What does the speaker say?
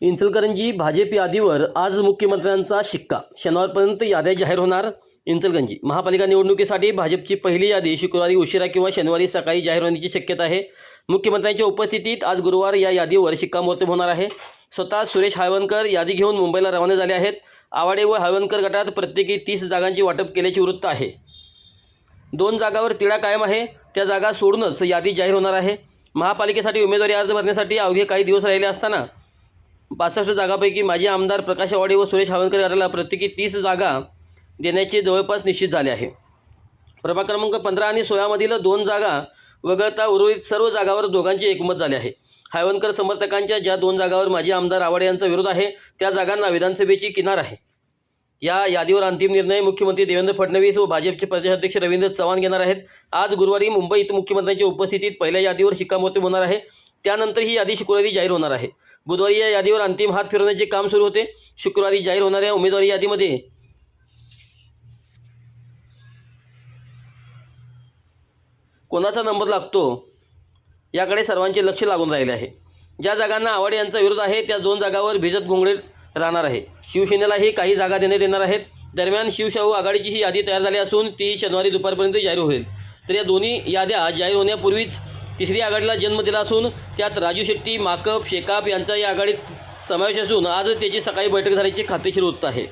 इंचलकरंजी भाजप यादीवर आज मुख्यमंत्र्यांचा शिक्का. शनिवारपर्यंत याद्या जाहीर होणार इंचलगंजी महापालिका निवडणुकीसाठी भाजपची पहिली यादी शुक्रवारी उशिरा किंवा शनिवारी सकाळी जाहीर होण्याची शक्यता आहे. मुख्यमंत्र्यांच्या उपस्थितीत आज गुरुवार या यादीवर शिक्कामोर्तब होणार आहे. स्वतः सुरेश हाळवणकर यादी घेऊन मुंबईला रवाना झाले आहेत. आवाडे व हाळवणकर गटात प्रत्येकी तीस जागांची वाटप केल्याचे वृत्त आहे. दोन जागावर तिढा कायम आहे. त्या जागा सोडूनच यादी जाहीर होणार आहे. महापालिकेसाठी उमेदवारी अर्ज भरण्यासाठी अवघे काही दिवस राहिले असताना पासष्ट जागापैकी माजी आमदार प्रकाश आवाडे व सुरेश हावनकर यांना प्रत्येकी तीस जागा देण्याचे जवळपास निश्चित झाले आहे. प्रभाग क्रमांक पंधरा आणि सोळामधील दोन जागा वगळता उर्वरित सर्व जागावर दोघांचे एकमत झाले आहे. हायवनकर समर्थकांच्या ज्या दोन जागावर माजी आमदार आवाडे यांचा विरोध आहे त्या जागांना विधानसभेची किनार आहे. या यादीवर अंतिम निर्णय मुख्यमंत्री देवेंद्र फडणवीस व भाजपचे प्रदेशाध्यक्ष रवींद्र चव्हाण घेणार आहेत. आज गुरुवारी मुंबईत मुख्यमंत्र्यांच्या उपस्थितीत पहिल्या यादीवर शिक्कामोर्तब होणार आहे. त्यानंतर ही यादी शुक्रवारी जाहीर होणार आहे. बुधवारी या यादीवर अंतिम हात फिरवण्याचे काम सुरू होते. शुक्रवारी जाहीर होणाऱ्या उमेदवारी यादीमध्ये कोणाचा नंबर लागतो याकडे सर्वांचे लक्ष लागून राहिले आहे. ज्या जागांना आवाडे यांचा विरोध आहे त्या दोन जागावर भिजत घोंगडे राहणार आहे. शिवसेनेलाही काही जागा देण्यात येणार आहेत. दरम्यान शिवशाहू आघाडीची ही यादी तयार झाली असून ती शनिवारी दुपारपर्यंत जाहीर होईल. तर या दोन्ही याद्या जाहीर होण्यापूर्वीच तिसरी आघाडीला जन्म दिला असून त्यात राजू शेट्टी माकप शेकाप यांचा या आघाडीत समावेश असून आज त्याची सकाळी बैठक झाल्याचे खात्रीशीर वृत्त आहे.